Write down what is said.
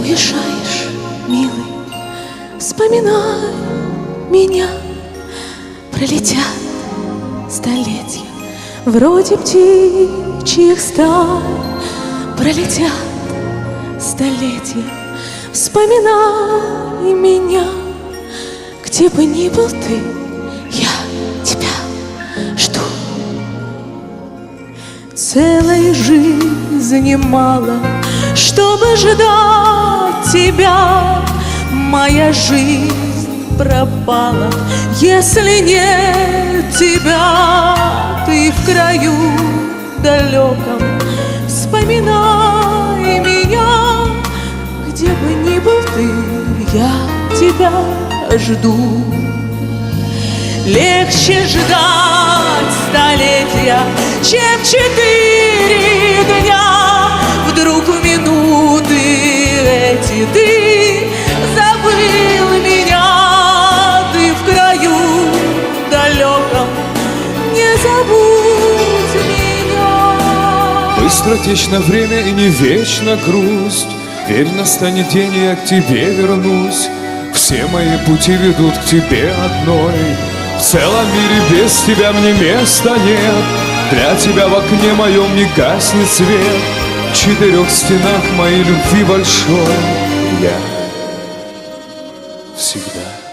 уезжаешь, милый, вспоминай меня. Пролетят столетия, вроде птичьих стай. Пролетят столетия, вспоминай меня. Где бы ни был ты, я тебя жду. Целой жизни мало, чтобы ждать тебя. Моя жизнь пропала, если нет тебя. Ты в краю далеком, вспоминай меня. Где бы ни был ты, я тебя жду. Легче ждать столетия, чем четыре эти ты забыл меня. Ты в краю далеком, не забудь меня. Быстротечно время и не вечно грусть. Верь, настанет день, и я к тебе вернусь. Все мои пути ведут к тебе одной. В целом мире без тебя мне места нет. Для тебя в окне моем не гаснет свет. В четырех стенах моей любви большой Я всегда